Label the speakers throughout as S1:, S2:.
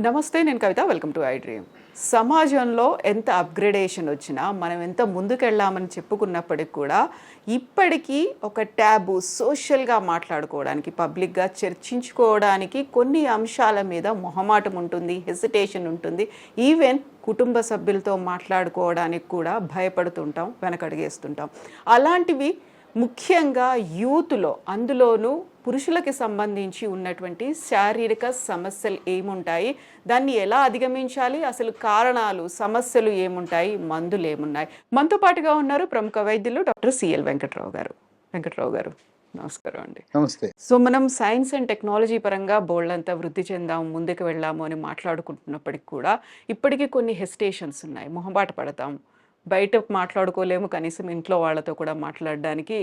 S1: నమస్తే నేను Kavitha. Welcome to I dream సమాజంలో ఎంత అప్గ్రేడేషన్ వచ్చినా మనం ఎంత ముందుకెళ్ళామని చెప్పుకున్నప్పటికి కూడా ఇప్పటికీ ఒక ట్యాబు సోషల్గా మాట్లాడుకోవడానికి పబ్లిక్గా చర్చించుకోవడానికి కొన్ని అంశాల మీద మొహమాటం ఉంటుంది హెసిటేషన్ ఉంటుంది. ఈవెన్ కుటుంబ సభ్యులతో మాట్లాడుకోవడానికి కూడా భయపడుతుంటాం వెనకడిగేస్తుంటాం. అలాంటివి ముఖ్యంగా యూత్లో అందులోనూ పురుషులకి సంబంధించి ఉన్నటువంటి శారీరక సమస్యలు ఏముంటాయి? దాన్ని ఎలా అధిగమించాలి? అసలు కారణాలు సమస్యలు ఏముంటాయి? మందులు ఏమున్నాయి? మనతో పాటుగా ఉన్నారు ప్రముఖ వైద్యులు డాక్టర్ సిఎల్ వెంకట్రావు గారు. వెంకట్రావు గారు నమస్కారం అండి.
S2: నమస్తే.
S1: సో మనం సైన్స్ అండ్ టెక్నాలజీ పరంగా బోల్డంతా వృద్ధి చెందాము ముందుకు వెళ్ళాము అని మాట్లాడుకుంటున్నప్పటికి కూడా ఇప్పటికీ కొన్ని హెసిటేషన్స్ ఉన్నాయి. మొహమాట పడతాం. బయట మాట్లాడుకోలేము కనీసం ఇంట్లో వాళ్ళతో కూడా మాట్లాడడానికి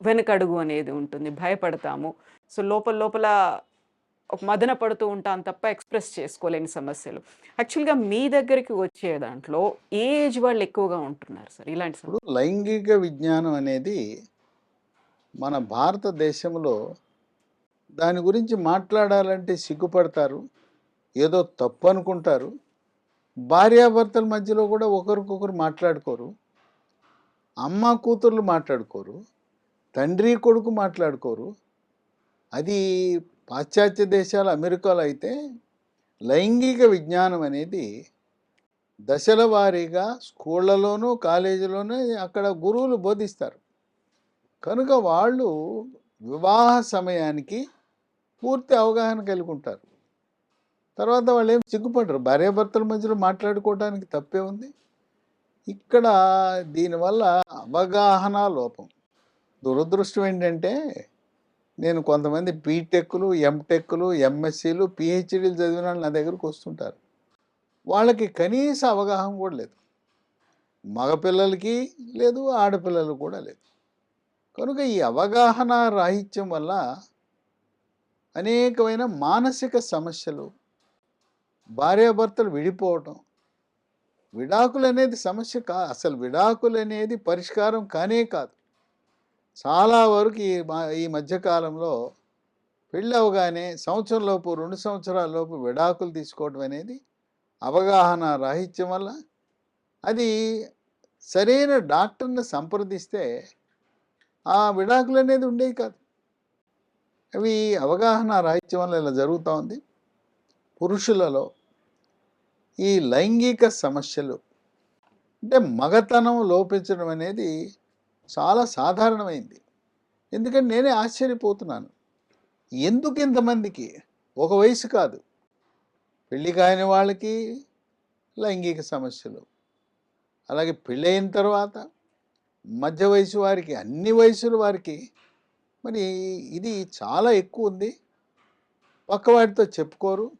S1: వెనకడుగు అనేది ఉంటుంది భయపడతాము. సో లోపల లోపల ఒక మదన పడుతూ ఉంటాను తప్ప ఎక్స్ప్రెస్ చేసుకోలేని సమస్యలు. యాక్చువల్గా మీ దగ్గరికి వచ్చే దాంట్లో ఏజ్ వాళ్ళు ఎక్కువగా ఉంటున్నారు సార్ ఇలాంటి
S2: ఇప్పుడు లైంగిక విజ్ఞానం అనేది మన భారతదేశంలో దాని గురించి మాట్లాడాలంటే సిగ్గుపడతారు ఏదో తప్పు అనుకుంటారు భార్యాభర్తల మధ్యలో కూడా ఒకరికొకరు మాట్లాడుకోరు. అమ్మ కూతుర్లు మాట్లాడుకోరు. తండ్రి కొడుకు మాట్లాడుకోరు. అది పాశ్చాత్య దేశాలు అమెరికాలో అయితే లైంగిక విజ్ఞానం అనేది దశల వారీగా స్కూళ్ళలోనూ కాలేజీలోనూ అక్కడ గురువులు బోధిస్తారు. కనుక వాళ్ళు వివాహ సమయానికి పూర్తి అవగాహన కలిగి ఉంటారు. తర్వాత వాళ్ళు ఏం సిగ్గుపడరు. భార్యాభర్తల మధ్యలో మాట్లాడుకోవడానికి తప్పే ఉంది. ఇక్కడ దీనివల్ల అవగాహన లోపం. దురదృష్టం ఏంటంటే నేను కొంతమంది బీటెక్లు ఎంటెక్లు ఎంఎస్సీలు పిహెచ్డీలు చదివిన వాళ్ళు నా దగ్గరకు వస్తుంటారు. వాళ్ళకి కనీస అవగాహన కూడా లేదు. మగపిల్లలకి లేదు ఆడపిల్లలు కూడా లేదు. కనుక ఈ అవగాహన రాహిత్యం వల్ల అనేకమైన మానసిక సమస్యలు భార్యాభర్తలు విడిపోవటం. విడాకులు అనేది సమస్య కా అసలు విడాకులు అనేది పరిష్కారం కానే కాదు. చాలా వరకు ఈ మా- ఈ మధ్యకాలంలో పెళ్ళి అవగానే రెండు సంవత్సరాల లోపు విడాకులు తీసుకోవడం అనేది అవగాహన రాహిత్యం వల్ల అది సరైన డాక్టర్ని సంప్రదిస్తే ఆ విడాకులు అనేది ఉండేవి కాదు. అవి అవగాహన రాహిత్యం వల్ల ఇలా జరుగుతూ ఉంది. పురుషులలో ఈ లైంగిక సమస్యలు అంటే మగతనం లోపించడం అనేది చాలా సాధారణమైంది. ఎందుకంటే నేనే ఆశ్చర్యపోతున్నాను. ఎందుకు ఇంతమందికి? ఒక వయసు కాదు. పెళ్ళి కాని వాళ్ళకి లైంగిక సమస్యలు. అలాగే పెళ్ళైన తర్వాత మధ్య వయసు వారికి అన్ని వయసుల వారికి మరి ఇది చాలా ఎక్కువ ఉంది. పక్కవాడితో చెప్పుకోరు.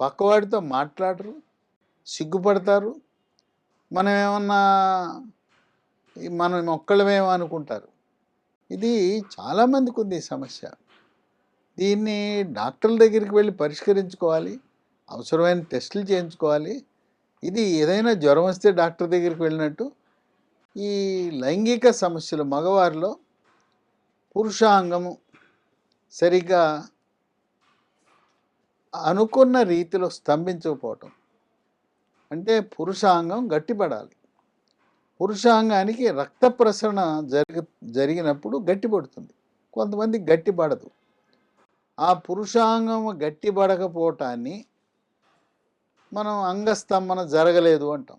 S2: పక్కవాడితో మాట్లాడరు సిగ్గుపడతారు. మనం ఏమన్నా మనం ఒక్కళ్ళమేమో అనుకుంటారు. ఇది చాలామందికి ఉంది సమస్య. దీన్ని డాక్టర్ల దగ్గరికి వెళ్ళి పరిష్కరించుకోవాలి అవసరమైన టెస్టులు చేయించుకోవాలి. ఇది ఏదైనా జ్వరం వస్తే డాక్టర్ దగ్గరికి వెళ్ళినట్టు ఈ లైంగిక సమస్యలు మగవారిలో పురుషాంగము సరిగ్గా అనుకున్న రీతిలో స్తంభించకపోవటం. అంటే పురుషాంగం గట్టిపడాలి. పురుషాంగానికి రక్త ప్రసరణ జరిగి జరిగినప్పుడు గట్టిపడుతుంది. కొంతమంది గట్టిపడదు. ఆ పురుషాంగం గట్టిపడకపోవటాన్ని మనం అంగస్తంభన జరగలేదు అంటాం.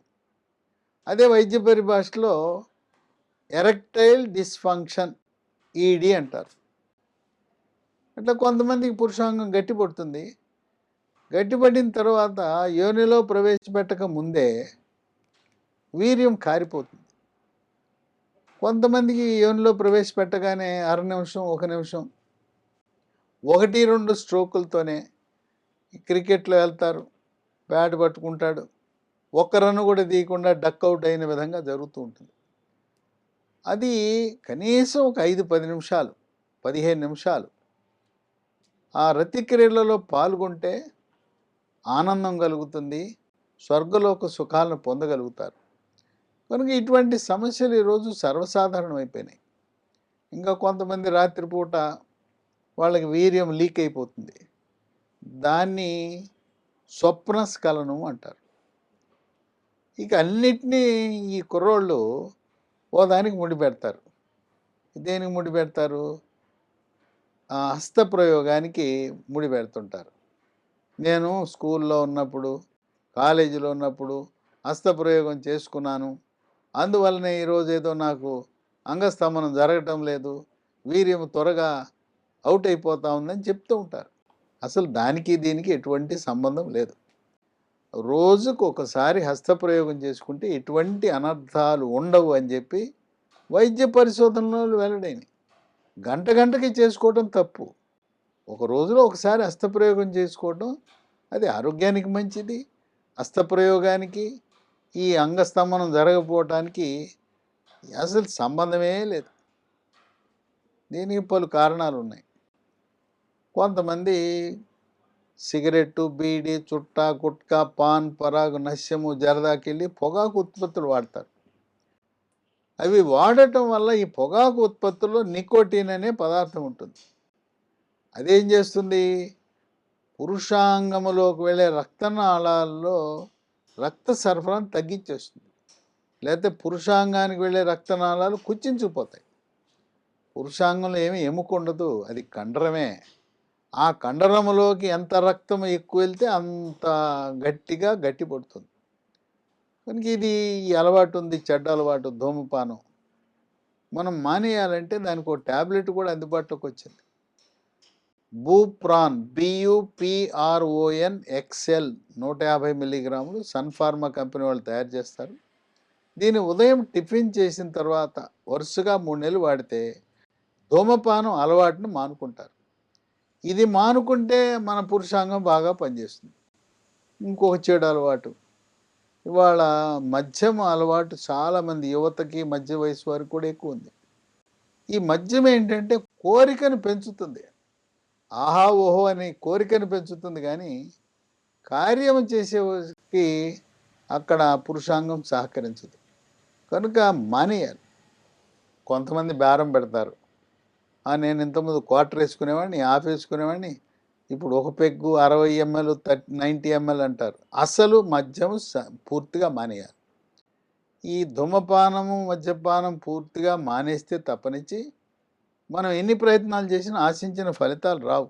S2: అదే వైద్య పరిభాషలో ఎరెక్టైల్ డిస్ఫంక్షన్ ఈడి అంటారు. అట్లా కొంతమందికి పురుషాంగం గట్టిపడుతుంది. గట్టిపడిన తర్వాత యోనిలో ప్రవేశపెట్టక ముందే వీర్యం కారిపోతుంది. కొంతమందికి యోనిలో ప్రవేశపెట్టగానే అర నిమిషం ఒక నిమిషం ఒకటి రెండు స్ట్రోకులతోనే క్రికెట్లో వెళ్తారు బ్యాట్ పట్టుకుంటాడు ఒక్క రన్ కూడా తీయకుండా డక్ అవుట్ అయిన విధంగా జరుగుతూ ఉంటుంది. అది కనీసం ఒక ఐదు పది నిమిషాలు పదిహేను నిమిషాలు ఆ రతిక్రియలలో పాల్గొంటే ఆనందం కలుగుతుంది స్వర్గలోక సుఖాలను పొందగలుగుతారు. కనుక ఇటువంటి సమస్యలు ఈరోజు సర్వసాధారణం అయిపోయినాయి ఇంకా కొంతమంది రాత్రిపూట వాళ్ళకి వీర్యం లీక్ అయిపోతుంది. దాన్ని స్వప్నస్ఖలనం అంటారు. ఇక అన్నిటినీ ఈ కుర్రోళ్ళు ఓ దానికి ముడి పెడతారు. దేనికి ముడి పెడతారు? ఆ హస్తప్రయోగానికి ముడి పెడుతుంటారు. నేను స్కూల్లో ఉన్నప్పుడు కాలేజీలో ఉన్నప్పుడు హస్తప్రయోగం చేసుకున్నాను. అందువల్లనే ఈరోజు ఏదో నాకు అంగస్తంభనం జరగటం లేదు. వీర్యం త్వరగా అవుట్ అయిపోతా ఉందని చెప్తూ ఉంటారు. అసలు దానికి దీనికి ఎటువంటి సంబంధం లేదు. రోజుకు ఒకసారి హస్తప్రయోగం చేసుకుంటే ఎటువంటి అనర్థాలు ఉండవు అని చెప్పి వైద్య పరిశోధనలు వెల్లడైనవి గంట గంటకి చేసుకోవడం తప్పు. ఒక రోజులో ఒకసారి హస్తప్రయోగం చేసుకోవడం అది ఆరోగ్యానికి మంచిది. హస్తప్రయోగానికి ఈ అంగస్తంభనం జరగకపోవటానికి అసలు సంబంధమే లేదు. దీనికి పలు కారణాలు ఉన్నాయి. కొంతమంది సిగరెట్టు బీడి చుట్ట గుట్కా పాన్ పరాగు నశ్యము జరదాకెళ్ళి పొగాకు ఉత్పత్తులు వాడతారు. అవి వాడటం వల్ల ఈ పొగాకు ఉత్పత్తుల్లో నికోటిన్ అనే పదార్థం ఉంటుంది. అదేం చేస్తుంది? పురుషాంగములోకి వెళ్ళే రక్తనాళాల్లో రక్త సరఫరాను తగ్గించేస్తుంది. లేకపోతే పురుషాంగానికి వెళ్ళే రక్తనాళాలు కుచించుకుపోతాయి పురుషాంగంలో ఏమి ఎముక ఉండదు అది కండరమే. ఆ కండరములోకి ఎంత రక్తం ఎక్కువ వెళ్తే అంత గట్టిగా గట్టి పడుతుంది కనుక ఇది అలవాటు ఉంది చెడ్డ అలవాటు ధూమపానం. మనం మానేయాలంటే దానికి ఒక ట్యాబ్లెట్ కూడా అందుబాటులోకి వచ్చింది. బూప్రాన్ బియుపిఆర్ఓఎన్ ఎక్సెల్ నూట యాభై మిల్లీగ్రాములు సన్ఫార్మా కంపెనీ వాళ్ళు తయారు చేస్తారు. దీన్ని ఉదయం టిఫిన్ చేసిన తర్వాత వరుసగా మూడు నెలలు వాడితే ధూమపానం అలవాటును మానుకుంటారు. ఇది మానుకుంటే మన పురుషాంగం బాగా పనిచేస్తుంది. ఇంకొక చెడు అలవాటు. ఇవాళ మద్యం అలవాటు చాలామంది యువతకి మధ్య వయసు వారికి కూడా ఎక్కువ ఉంది. ఈ మద్యం ఏంటంటే కోరికను పెంచుతుంది. ఆహా ఓహో అని కోరికను పెంచుతుంది కానీ కార్యం చేసేకి అక్కడ పురుషాంగం సహకరించదు. కనుక మానేయాలి. కొంతమంది బేరం పెడతారు. నేను ఇంతకుముందు క్వార్టర్ వేసుకునేవాడిని హాఫ్ వేసుకునేవాడిని ఇప్పుడు ఒక పెగ్గు అరవై ఎంఎల్ థర్టీ నైంటీ ఎంఎల్ అంటారు. అసలు మద్యం పూర్తిగా మానేయాలి. ఈ ధూమపానము మద్యపానం పూర్తిగా మానేస్తే తప్పనిచ్చి మనం ఎన్ని ప్రయత్నాలు చేసినా ఆశించిన ఫలితాలు రావు.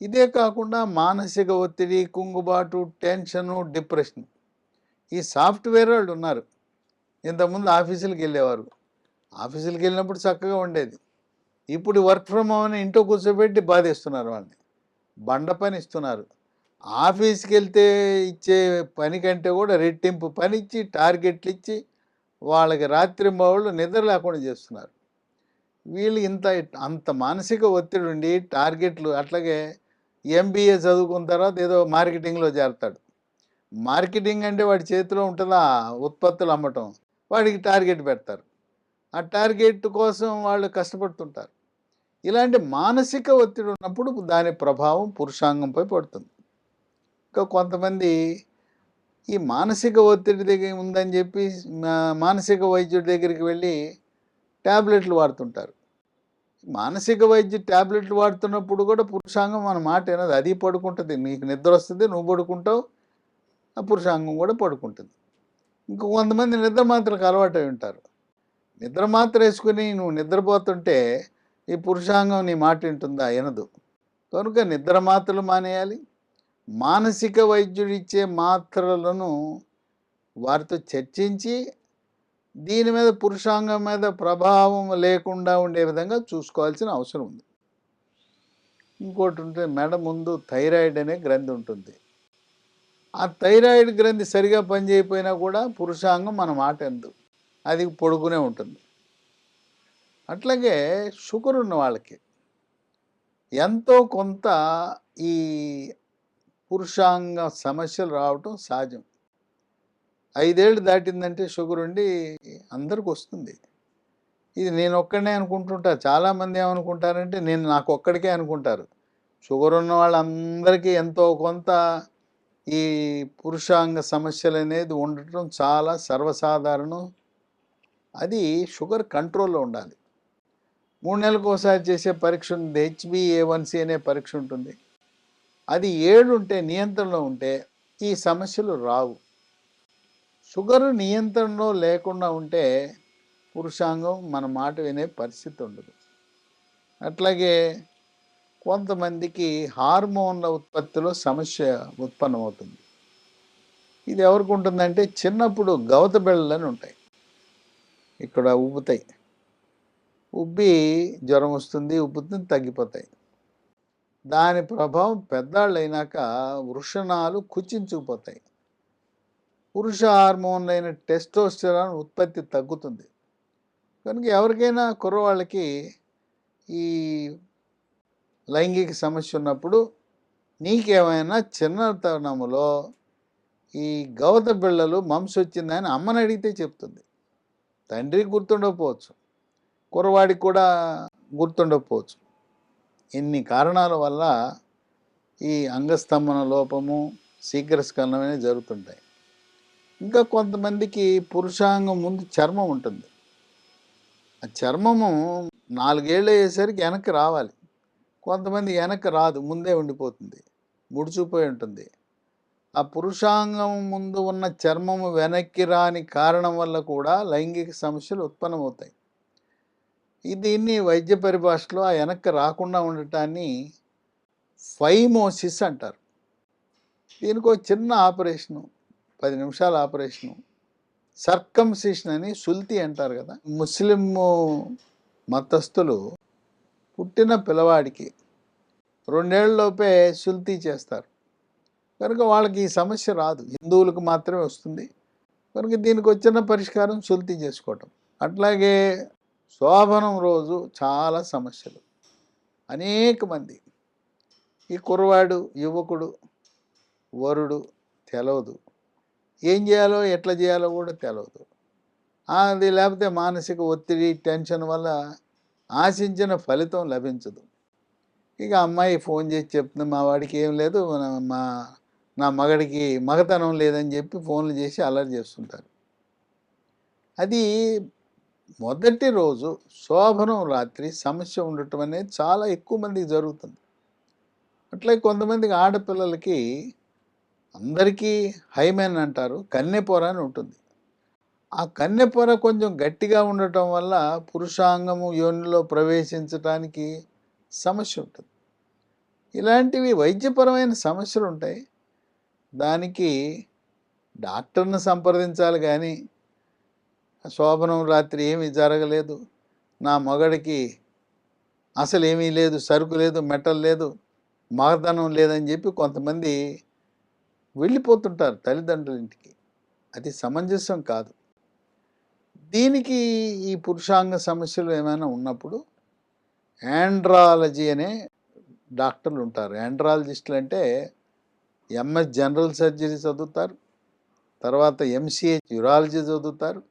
S2: ఇదే కాకుండా మానసిక ఒత్తిడి కుంగుబాటు టెన్షను డిప్రెషన్ ఈ సాఫ్ట్వేర్ వాళ్ళు ఉన్నారు. ఇంతకుముందు ఆఫీసులకు వెళ్ళేవారు. ఆఫీసులకు వెళ్ళినప్పుడు చక్కగా ఉండేది. ఇప్పుడు వర్క్ ఫ్రమ్ హోమ్ అని ఇంట్లో కూర్చోబెట్టి బాధేస్తున్నారు వాళ్ళని. బండ పని ఇస్తున్నారు. ఆఫీస్కి వెళ్తే ఇచ్చే పని కంటే కూడా రెట్టింపు పనిచ్చి టార్గెట్లు ఇచ్చి వాళ్ళకి రాత్రి బావుళ్ళు నిద్ర లేకుండా చేస్తున్నారు. వీళ్ళు ఇంత అంత మానసిక ఒత్తిడి ఉండి టార్గెట్లు అట్లాగే ఎంబీఏ చదువుకున్న తర్వాత ఏదో మార్కెటింగ్లో చేరతాడు. మార్కెటింగ్ అంటే వాడి చేతిలో ఉంటుందా ఉత్పత్తులు అమ్మటం. వాడికి టార్గెట్ పెడతారు. ఆ టార్గెట్ కోసం వాళ్ళు కష్టపడుతుంటారు. ఇలాంటి మానసిక ఒత్తిడి ఉన్నప్పుడు దాని ప్రభావం పురుషాంగంపై పడుతుంది. ఇంకా కొంతమంది ఈ మానసిక ఒత్తిడి దగ్గర ఉందని చెప్పి మా- మానసిక వైద్యుడి దగ్గరికి వెళ్ళి ట్యాబ్లెట్లు వాడుతుంటారు. మానసిక వైద్య ట్యాబ్లెట్లు వాడుతున్నప్పుడు కూడా పురుషాంగం మన మాట ఏనది అది పడుకుంటుంది. నీకు నిద్ర వస్తుంది నువ్వు పడుకుంటావు ఆ పురుషాంగం కూడా పడుకుంటుంది. ఇంకో కొంతమంది నిద్ర మాత్రకు అలవాటు అయి ఉంటారు. నిద్ర మాత్ర వేసుకుని నువ్వు నిద్రపోతుంటే ఈ పురుషాంగం నీ మాట వింటుందా? వినదు. కనుక నిద్ర మాత్రలు మానేయాలి. మానసిక వైద్యుడిచ్చే మాత్రలను వారితో చర్చించి దీని మీద పురుషాంగం మీద ప్రభావం లేకుండా ఉండే విధంగా చూసుకోవాల్సిన అవసరం ఉంది. ఇంకోటి ఉంటే మెడ ముందు థైరాయిడ్ అనే గ్రంథి ఉంటుంది. ఆ థైరాయిడ్ గ్రంథి సరిగా పనిచేయకపోయినా కూడా పురుషాంగం మన మాట ఎందు. అది పొడుగునే ఉంటుంది. అట్లాగే షుగర్ ఉన్న వాళ్ళకి ఎంతో కొంత ఈ పురుషాంగ సమస్యలు రావటం సహజం. ఐదేళ్ళు దాటిందంటే షుగర్ ఉండి అందరికి వస్తుంది. ఇది నేను ఒక్కడనే అనుకుంటుంటా. చాలామంది ఏమనుకుంటారంటే నేను నాకు ఒక్కడికే అనుకుంటారు. షుగర్ ఉన్న వాళ్ళందరికీ ఎంతో కొంత ఈ పురుషాంగ సమస్యలు అనేది ఉండటం చాలా సర్వసాధారణం. అది షుగర్ కంట్రోల్లో ఉండాలి. మూడు నెలలకు ఒకసారి చేసే పరీక్ష ఉంది హెచ్బిఏవన్సి అనే పరీక్ష ఉంటుంది. అది ఏడు ఉంటే నియంత్రణలో ఉంటే ఈ సమస్యలు రావు. షుగర్ నియంత్రణలో లేకుండా ఉంటే పురుషాంగం మన మాట వినే పరిస్థితి ఉండదు. అట్లాగే కొంతమందికి హార్మోన్ల ఉత్పత్తిలో సమస్య ఉత్పన్నమవుతుంది. ఇది ఎవరికి ఉంటుందంటే చిన్నప్పుడు గవత బిళ్ళని ఉంటాయి. ఇక్కడ ఉబ్బుతాయి. ఉబ్బి జ్వరం వస్తుంది ఉబ్బుతుంది తగ్గిపోతాయి. దాని ప్రభావం పెద్దాళ్ళు అయినాక వృషణాలు కుచించుకుపోతాయి. పురుష హార్మోన్లైన టెస్టోస్టెరాన్ ఉత్పత్తి తగ్గుతుంది. కనుక ఎవరికైనా కుర్రవాళ్ళకి ఈ లైంగిక సమస్య ఉన్నప్పుడు నీకేమైనా చిన్నతనములో ఈ గవత బిళ్ళలు మంసు వచ్చిందని అమ్మని అడిగితే చెప్తుంది. తండ్రికి గుర్తుండకపోవచ్చు. కుర్రవాడికి కూడా గుర్తుండకపోవచ్చు. ఇన్ని కారణాల వల్ల ఈ అంగస్తంభన లోపము శీఘ్రస్కలనమే జరుగుతుంటాయి. ఇంకా కొంతమందికి పురుషాంగం ముందు చర్మం ఉంటుంది. ఆ చర్మము నాలుగేళ్ళు అయ్యేసరికి వెనక్కి రావాలి. కొంతమంది వెనక్కి రాదు ముందే ఉండిపోతుంది ముడిచిపోయి ఉంటుంది. ఆ పురుషాంగం ముందు ఉన్న చర్మము వెనక్కి రాని కారణం వల్ల కూడా లైంగిక సమస్యలు ఉత్పన్నమవుతాయి. దీన్ని వైద్య పరిభాషలో ఆ వెనక్కి రాకుండా ఉండటాన్ని ఫైమోసిస్ అంటారు. దీనికి ఒక చిన్న ఆపరేషను పది నిమిషాల ఆపరేషను. సర్కంసిషన్ అని సుల్తి అంటారు కదా ముస్లిం మతస్థులు పుట్టిన పిల్లవాడికి రెండేళ్ళలోపే సుల్తీ చేస్తారు. కనుక వాళ్ళకి ఈ సమస్య రాదు. హిందువులకు మాత్రమే వస్తుంది. కనుక దీనికి వచ్చిన పరిష్కారం సుల్తీ చేసుకోవటం. అట్లాగే శోభనం రోజు చాలా సమస్యలు. అనేక మంది ఈ కుర్రవాడు యువకుడు వరుడు తెలవదు. ఏం చేయాలో ఎట్లా చేయాలో కూడా తెలియదు అది లేకపోతే మానసిక ఒత్తిడి టెన్షన్ వల్ల ఆశించిన ఫలితం లభించదు. ఇక అమ్మాయి ఫోన్ చేసి చెప్తుంది మా వాడికి ఏం లేదు మా నా మగడికి మగతనం లేదని చెప్పి ఫోన్లు చేసి అలర్ట్ చేస్తుంటారు. అది మొదటి రోజు శోభనం రాత్రి సమస్య ఉండటం అనేది చాలా ఎక్కువ మందికి జరుగుతుంది. అట్లే కొంతమందికి ఆడపిల్లలకి అందరికీ హైమెన్ అంటారు కన్నెపొర అని ఉంటుంది. ఆ కన్నెపొర కొంచెం గట్టిగా ఉండటం వల్ల పురుషాంగము యోనిలో ప్రవేశించడానికి సమస్య ఉంటుంది. ఇలాంటివి వైద్యపరమైన సమస్యలు ఉంటాయి. దానికి డాక్టర్ని సంప్రదించాలి కానీ శోభనం రాత్రి ఏమీ జరగలేదు. నా మగడికి అసలు ఏమీ లేదు సరుకు లేదు మెటల్ లేదు మగదనం లేదని చెప్పి కొంతమంది వెళ్ళిపోతుంటారు తల్లిదండ్రుల ఇంటికి. అది సమంజసం కాదు. దీనికి ఈ పురుషాంగ సమస్యలు ఏమైనా ఉన్నప్పుడు యాండ్రాలజీ అనే డాక్టర్లు ఉంటారు. యాండ్రాలజిస్టులు అంటే ఎంఎస్ జనరల్ సర్జరీ చదువుతారు. తర్వాత ఎంసీహెచ్ యూరాలజీ చదువుతారు.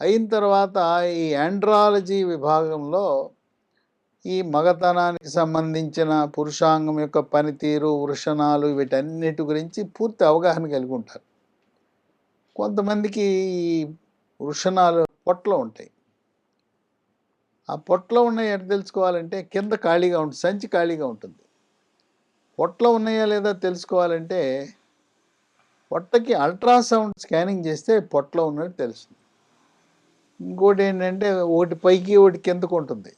S2: అయిన తర్వాత ఈ యాండ్రాలజీ విభాగంలో ఈ మగతనానికి సంబంధించిన పురుషాంగం యొక్క పనితీరు వృషణాలు వీటన్నిటి గురించి పూర్తి అవగాహన కలిగి ఉంటారు. కొంతమందికి ఈ వృషణాలు పొట్టలో ఉంటాయి. ఆ పొట్టలో ఉన్నాయి ఎట్లా తెలుసుకోవాలంటే కింద ఖాళీగా ఉంటుంది సంచి ఖాళీగా ఉంటుంది. పొట్టలో ఉన్నాయా లేదా తెలుసుకోవాలంటే పొట్టకి అల్ట్రాసౌండ్ స్కానింగ్ చేస్తే పొట్టలో ఉన్నట్టు తెలుస్తుంది. ఇంకోటి ఏంటంటే ఒకటి పైకి ఒకటి కిందకు ఉంటుంది.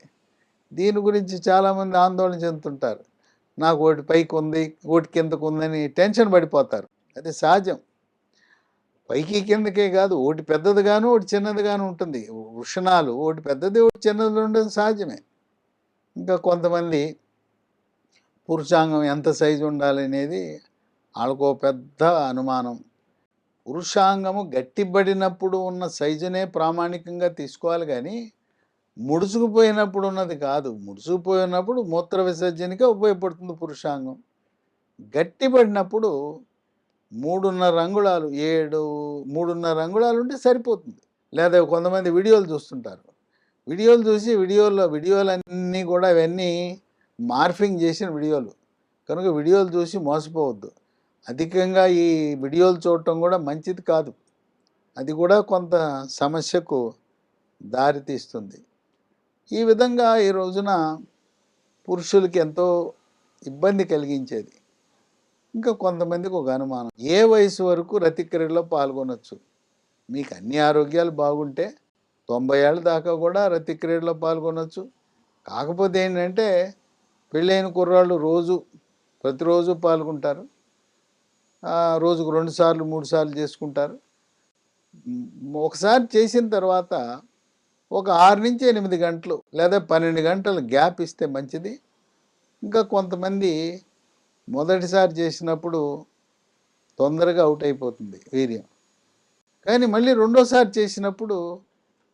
S2: దీని గురించి చాలామంది ఆందోళన చెందుతుంటారు. నాకు ఒకటి పైకి ఉంది ఒకటి కిందకు ఉందని టెన్షన్ పడిపోతారు. అది సహజం. పైకి కిందకే కాదు ఒకటి పెద్దదిగాను ఒకటి చిన్నదిగాను ఉంటుంది. వృషణాలు ఒకటి పెద్దది ఒకటి చిన్నది ఉండదు సహజమే. ఇంకా కొంతమంది పురుషాంగం ఎంత సైజు ఉండాలి అనేది వాళ్ళకో పెద్ద అనుమానం. పురుషాంగము గట్టిపడినప్పుడు ఉన్న సైజునే ప్రామాణికంగా తీసుకోవాలి కానీ ముడుచుకుపోయినప్పుడు ఉన్నది కాదు. ముడుచుకుపోయినప్పుడు మూత్ర విసర్జనకే ఉపయోగపడుతుంది పురుషాంగం. గట్టిపడినప్పుడు మూడున్నర అంగుళాలు ఏడు మూడున్నర అంగుళాలు ఉంటే సరిపోతుంది. లేదా కొంతమంది వీడియోలు చూస్తుంటారు. వీడియోలు చూసి వీడియోలో వీడియోలు అన్నీ కూడా ఇవన్నీ మార్ఫింగ్ చేసిన వీడియోలు. కనుక వీడియోలు చూసి మోసపోవద్దు. అధికంగా ఈ వీడియోలు చూడటం కూడా మంచిది కాదు. అది కూడా కొంత సమస్యకు దారితీస్తుంది. ఈ విధంగా ఈ రోజున పురుషులకి ఎంతో ఇబ్బంది కలిగించేది. ఇంకా కొంతమందికి ఒక అనుమానం. ఏ వయసు వరకు రతిక్రియలో పాల్గొనొచ్చు? మీకు అన్ని ఆరోగ్యాలు బాగుంటే తొంభై ఏళ్ళ దాకా కూడా రతిక్రియలో పాల్గొనొచ్చు. కాకపోతే ఏంటంటే పెళ్ళైన కుర్రాళ్ళు రోజు ప్రతిరోజు పాల్గొంటారు. రోజుకు రెండు సార్లు మూడు సార్లు చేసుకుంటారు. ఒకసారి చేసిన తర్వాత ఒక ఆరు నుంచి ఎనిమిది గంటలు లేదా పన్నెండు గంటలు గ్యాప్ ఇస్తే మంచిది. ఇంకా కొంతమంది మొదటిసారి చేసినప్పుడు తొందరగా అవుట్ అయిపోతుంది వీర్యం. కానీ మళ్ళీ రెండోసారి చేసినప్పుడు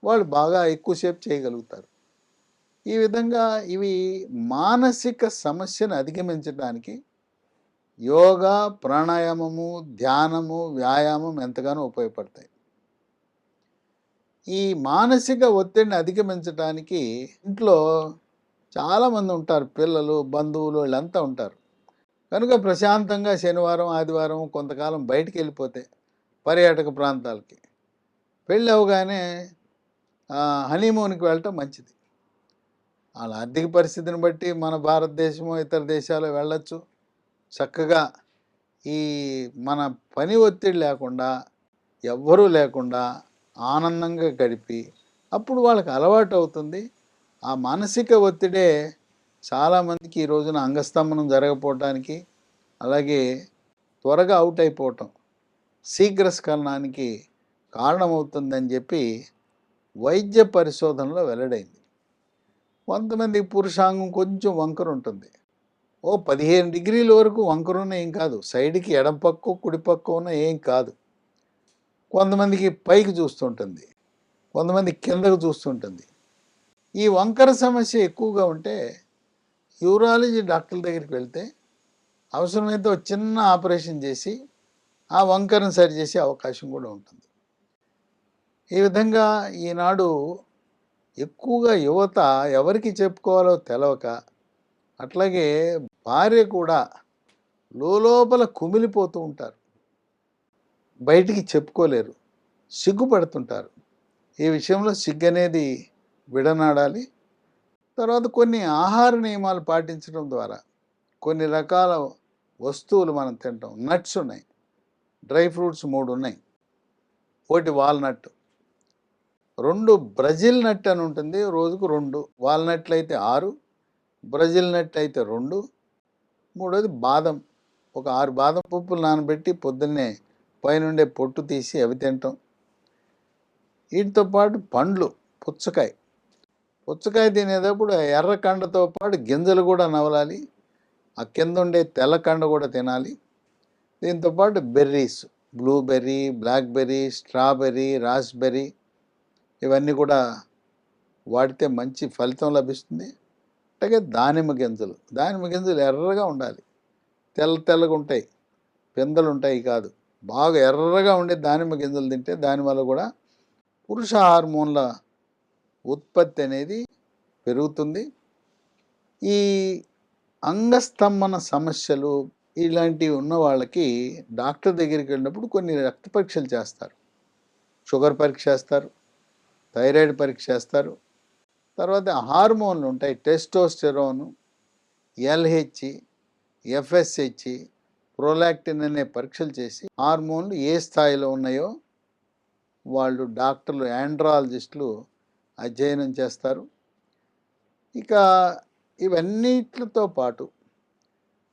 S2: వాళ్ళు బాగా ఎక్కువసేపు చేయగలుగుతారు. ఈ విధంగా ఇవి మానసిక సమస్యను అధిగమించడానికి యోగా ప్రాణాయామము ధ్యానము వ్యాయామం ఎంతగానో ఉపయోగపడతాయి. ఈ మానసిక ఒత్తిడిని అధిగమించడానికి ఇంట్లో చాలామంది ఉంటారు. పిల్లలు బంధువులు వీళ్ళంతా ఉంటారు. కనుక ప్రశాంతంగా శనివారం ఆదివారం కొంతకాలం బయటికి వెళ్ళిపోతే పర్యాటక ప్రాంతాలకి పెళ్ళి అవగానే హనీమూన్కి వెళ్ళటం మంచిది. వాళ్ళ ఆర్థిక పరిస్థితిని బట్టి మన భారతదేశము ఇతర దేశాలు వెళ్ళచ్చు. చక్కగా ఈ మన పని ఒత్తిడి లేకుండా ఎవ్వరూ లేకుండా ఆనందంగా గడిపి అప్పుడు వాళ్ళకి అలవాటు అవుతుంది ఆ మానసిక ఒత్తిడే చాలామందికి ఈ రోజున అంగస్తంభనం జరగపోవటానికి అలాగే త్వరగా అవుట్ అయిపోవటం శీఘ్రస్ఖలనానికి కారణమవుతుందని చెప్పి వైద్య పరిశోధనలో వెల్లడైంది. కొంతమంది పురుషాంగం కొంచెం వంకర ఉంటుంది. ఓ పదిహేను డిగ్రీల వరకు వంకరున్న ఏం కాదు. సైడ్కి ఎడం పక్క కుడి పక్క ఉన్న ఏం కాదు. కొంతమందికి పైకి చూస్తుంటుంది. కొంతమంది కిందకు చూస్తుంటుంది. ఈ వంకర సమస్య ఎక్కువగా ఉంటే యూరాలజీ డాక్టర్ దగ్గరికి వెళ్తే అవసరమైతే ఒక చిన్న ఆపరేషన్ చేసి ఆ వంకరను సరిచేసే అవకాశం కూడా ఉంటుంది. ఈ విధంగా ఈనాడు ఎక్కువగా యువత ఎవరికి చెప్పుకోవాలో తెలవక అట్లాగే భార్య కూడా లోపల కుమిలిపోతూ ఉంటారు. బయటికి చెప్పుకోలేరు. సిగ్గుపడుతుంటారు. ఈ విషయంలో సిగ్గు అనేది విడనాడాలి. తర్వాత కొన్ని ఆహార నియమాలు పాటించడం ద్వారా కొన్ని రకాల వస్తువులు మనం తింటాం. నట్స్ ఉన్నాయి. డ్రై ఫ్రూట్స్ మూడు ఉన్నాయి. ఒకటి వాల్నట్. రెండు బ్రెజిల్ నట్ అని ఉంటుంది. రోజుకు రెండు. వాల్నట్లు అయితే ఆరు. బ్రెజిల్ నట్ అయితే రెండు. మూడోది బాదం. ఒక ఆరు బాదం పప్పులు నానబెట్టి పొద్దున్నే పైనుండే పొట్టు తీసి అవి తింటాం. వీటితో పాటు పండ్లు పుచ్చకాయ. పుచ్చకాయ తినేటప్పుడు ఆ ఎర్ర కండతో పాటు గింజలు కూడా నవలాలి. ఆ కింద ఉండే తెల్ల కండ కూడా తినాలి. దీంతో పాటు berries blueberry blackberry strawberry raspberry ఇవన్నీ కూడా వాడితే మంచి ఫలితం లభిస్తుంది. అలాగే దానిమ్మ గింజలు. దానిమ్మ గింజలు ఎర్రగా ఉండాలి. తెల్ల తెల్లగా ఉంటాయి పిందెలు ఉంటాయి కాదు. బాగా ఎర్రగా ఉండే దానిమ్మ గింజలు తింటే దానివల్ల కూడా పురుష హార్మోన్ల ఉత్పత్తి అనేది పెరుగుతుంది. ఈ అంగస్తంభన సమస్యలు ఇలాంటివి ఉన్న వాళ్ళకి డాక్టర్ దగ్గరికి వెళ్ళినప్పుడు కొన్ని రక్త పరీక్షలు చేస్తారు. షుగర్ పరీక్ష చేస్తారు థైరాయిడ్ పరీక్ష చేస్తారు. తర్వాత హార్మోన్లు ఉంటాయి టెస్టోస్టెరోన్ ఎల్హెచ్ ఎఫ్ఎస్హెచ్ ప్రోలాక్టిన్ అనే పరీక్షలు చేసి హార్మోన్లు ఏ స్థాయిలో ఉన్నాయో వాళ్ళు డాక్టర్లు యాండ్రాలజిస్టులు అధ్యయనం చేస్తారు. ఇక ఇవన్నిటితో పాటు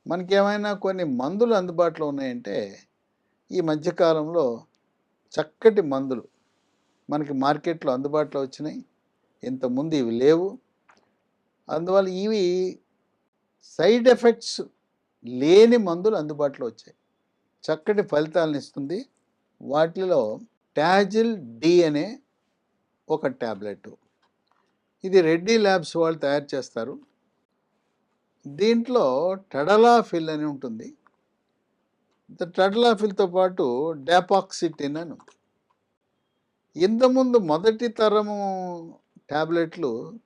S2: మనకేమైనా కొన్ని మందులు అందుబాటులో ఉన్నాయంటే ఈ మధ్యకాలంలో చక్కటి మందులు మనకి మార్కెట్లో అందుబాటులో వచ్చినాయి. ఇంతకుముందు ఇవి లేవు. అందువల్ల ఇవి సైడ్ ఎఫెక్ట్స్ లేని మందులు అందుబాటులో వచ్చాయి. చక్కటి ఫలితాలను ఇస్తుంది. వాటిలో టాజిల్ డి అనే ఒక ట్యాబ్లెట్ ఇది రెడ్డి ల్యాబ్స్ వాళ్ళు తయారు చేస్తారు. దీంట్లో టడలాఫిల్ అని ఉంటుంది. టడలాఫిల్తో పాటు డాపాక్సిటిన్ అని ఉంది. ఇంతకుముందు మొదటి తరము ట్యాబ్లెట్లు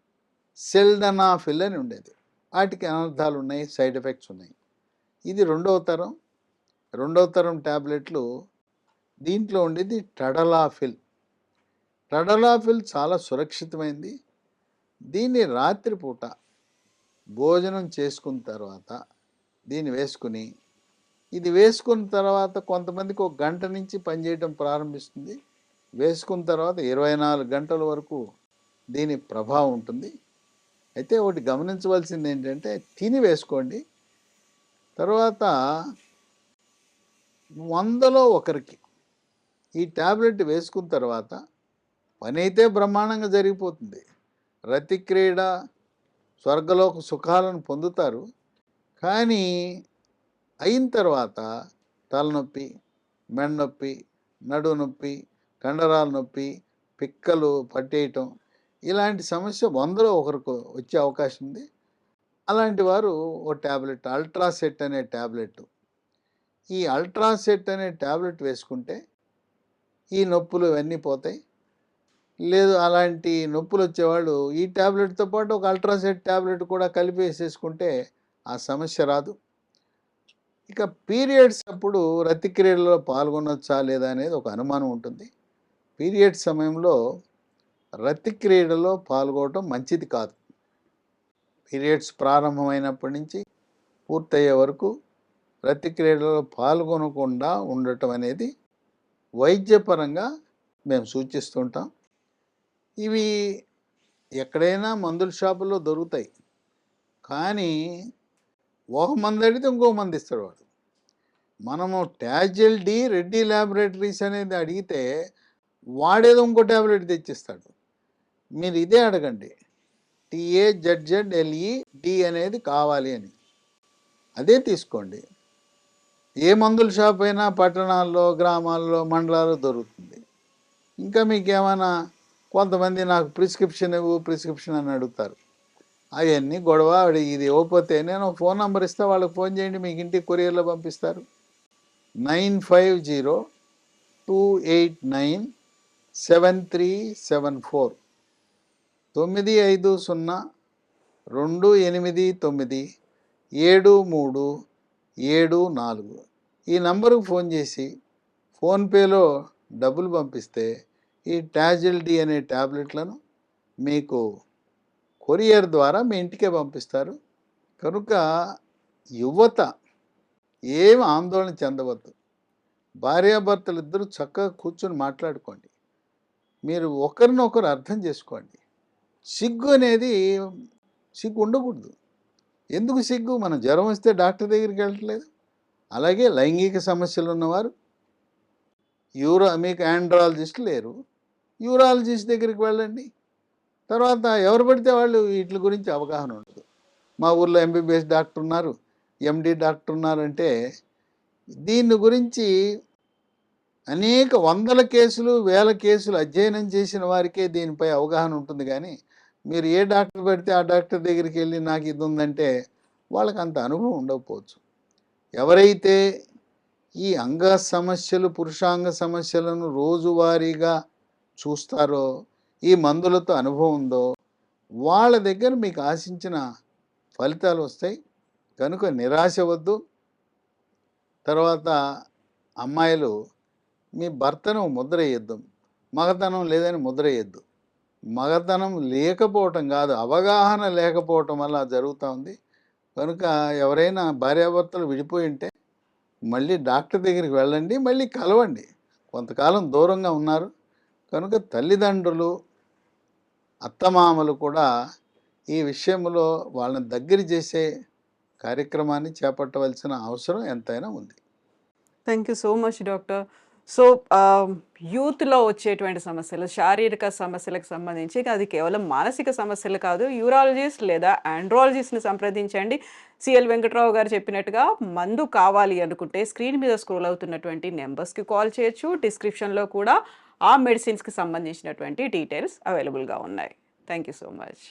S2: సెల్డనాఫిల్ అని ఉండేది. వాటికి అనర్థాలు ఉన్నాయి సైడ్ ఎఫెక్ట్స్ ఉన్నాయి. ఇది రెండవ తరం. రెండవ తరం ట్యాబ్లెట్లు దీంట్లో ఉండేది టడలాఫిల్ టడలాఫిల్ చాలా సురక్షితమైంది. దీన్ని రాత్రిపూట భోజనం చేసుకున్న తర్వాత దీన్ని వేసుకుని ఇది వేసుకున్న తర్వాత కొంతమందికి ఒక గంట నుంచి పనిచేయడం ప్రారంభిస్తుంది. వేసుకున్న తర్వాత ఇరవై నాలుగు గంటల వరకు దీని ప్రభావం ఉంటుంది. అయితే ఒకటి గమనించవలసింది ఏంటంటే తిని వేసుకోండి. తర్వాత వందలో ఒకరికి ఈ ట్యాబ్లెట్ వేసుకున్న తర్వాత పని అయితే బ్రహ్మాండంగా జరిగిపోతుంది. రతిక్రీడ స్వర్గలోక సుఖాలను పొందుతారు. కానీ అయిన తర్వాత తలనొప్పి మెడనొప్పి నడు నొప్పి కండరాల నొప్పి పిక్కలు పట్టేయటం ఇలాంటి సమస్య వందలో ఒకరికి వచ్చే అవకాశం ఉంది. అలాంటి వారు ఓ ట్యాబ్లెట్ అల్ట్రాసెట్ అనే ట్యాబ్లెట్ ఈ అల్ట్రాసెట్ అనే ట్యాబ్లెట్ వేసుకుంటే ఈ నొప్పులు ఇవన్నీ పోతాయి. లేదు అలాంటి నొప్పులు వచ్చేవాళ్ళు ఈ ట్యాబ్లెట్తో పాటు ఒక అల్ట్రాసెట్ ట్యాబ్లెట్ కూడా కలిపి వేసేసుకుంటే ఆ సమస్య రాదు. ఇక పీరియడ్స్ అప్పుడు రతిక్రియలలో పాల్గొనొచ్చా లేదా అనేది ఒక అనుమానం ఉంటుంది. పీరియడ్స్ సమయంలో రతిక్రీడలో పాల్గొనడం మంచిది కాదు. పీరియడ్స్ ప్రారంభమైనప్పటి నుంచి పూర్తయ్యే వరకు రతిక్రీడలో పాల్గొనకుండా ఉండటం అనేది వైద్యపరంగా మేము సూచిస్తుంటాం. ఇవి ఎక్కడైనా మందుల షాపుల్లో దొరుకుతాయి. కానీ ఒక మంది అడిగితే ఇంకో మంది ఇస్తాడు వాడు. మనము ట్యాజిల్ డి రెడ్డి ల్యాబొరేటరీస్ అనేది అడిగితే వాడేదో ఇంకో ట్యాబ్లెట్ తెచ్చిస్తాడు. మీరు ఇదే అడగండి. టిఏ జడ్జెడ్ ఎల్ఈ డి అనేది కావాలి అని. అదే తీసుకోండి. ఏ మందుల షాప్ అయినా పట్టణాల్లో గ్రామాల్లో మండలాల్లో దొరుకుతుంది. ఇంకా మీకు ఏమైనా కొంతమంది నాకు ప్రిస్క్రిప్షన్ ఇవ్వు ప్రిస్క్రిప్షన్ అని అడుగుతారు. అవన్నీ గొడవ ఇది ఇవ్వకపోతే నేను ఫోన్ నెంబర్ ఇస్తే వాళ్ళకి ఫోన్ చేయండి మీకు ఇంటికి కొరియర్లో పంపిస్తారు. Nine five zero two eight nine seven three seven four. తొమ్మిది ఐదు సున్నా రెండు ఎనిమిది తొమ్మిది ఏడు మూడు ఏడు నాలుగు. ఈ నంబరుకు ఫోన్ చేసి ఫోన్పేలో డబ్బులు పంపిస్తే ఈ ట్యాజిల్ డి అనే ట్యాబ్లెట్లను మీకు కొరియర్ ద్వారా మీ ఇంటికే పంపిస్తారు. కనుక యువత ఏమి ఆందోళన చెందవద్దు. భార్యాభర్తలు ఇద్దరు చక్కగా కూర్చొని మాట్లాడుకోండి. మీరు ఒకరినొకరు అర్థం చేసుకోండి. సిగ్గు అనేది సిగ్గు ఉండకూడదు ఎందుకు సిగ్గు? మనం జ్వరం వస్తే డాక్టర్ దగ్గరికి వెళ్ళట్లేదు. అలాగే లైంగిక సమస్యలు ఉన్నవారు యూరో మీకు ఆండ్రాలజిస్ట్ లేరు. యూరాలజిస్ట్ దగ్గరికి వెళ్ళండి. తర్వాత ఎవరు పడితే వాళ్ళు వీటి గురించి అవగాహన ఉండదు. మా ఊర్లో ఎంబీబీఎస్ డాక్టర్ ఉన్నారు ఎండి డాక్టర్ ఉన్నారంటే దీని గురించి అనేక వందల కేసులు వేల కేసులు అధ్యయనం చేసిన వారికే దీనిపై అవగాహన ఉంటుంది. కానీ మీరు ఏ డాక్టర్ పెడితే ఆ డాక్టర్ దగ్గరికి వెళ్ళి నాకు ఇది ఉందంటే వాళ్ళకి అంత అనుభవం ఉండకపోవచ్చు. ఎవరైతే ఈ అంగ సమస్యలు పురుషాంగ సమస్యలను రోజువారీగా చూస్తారో ఈ మందులతో అనుభవం ఉందో వాళ్ళ దగ్గర మీకు ఆశించిన ఫలితాలు వస్తాయి. కనుక నిరాశ వద్దు. తర్వాత అమ్మాయిలు మీ భర్తను ముద్ర వేయద్దు. మగతనం లేదని ముద్ర వేయద్దు. మగతనం లేకపోవటం కాదు అవగాహన లేకపోవటం వల్ల జరుగుతూ ఉంది. కనుక ఎవరైనా భార్యాభర్తలు విడిపోయి ఉంటే మళ్ళీ డాక్టర్ దగ్గరికి వెళ్ళండి మళ్ళీ కలవండి. కొంతకాలం దూరంగా ఉన్నారు. కనుక తల్లిదండ్రులు అత్తమామలు కూడా ఈ విషయంలో వాళ్ళని దగ్గర చేసే కార్యక్రమాన్ని చేపట్టవలసిన అవసరం ఎంతైనా ఉంది.
S1: Thank you so much doctor so యూత్లో వచ్చేటువంటి సమస్యలు శారీరక సమస్యలకు సంబంధించి అది కేవలం మానసిక సమస్యలు కాదు యూరాలజిస్ట్ లేదా ఆండ్రాలజిస్ట్ని సంప్రదించండి. సిఎల్ వెంకట్రావు గారు చెప్పినట్టుగా మందు కావాలి అనుకుంటే స్క్రీన్ మీద స్క్రోల్ అవుతున్నటువంటి నెంబర్స్కి కాల్ చేయొచ్చు. డిస్క్రిప్షన్లో కూడా ఆ మెడిసిన్స్కి సంబంధించినటువంటి డీటెయిల్స్ అవైలబుల్గా ఉన్నాయి. Thank you so much.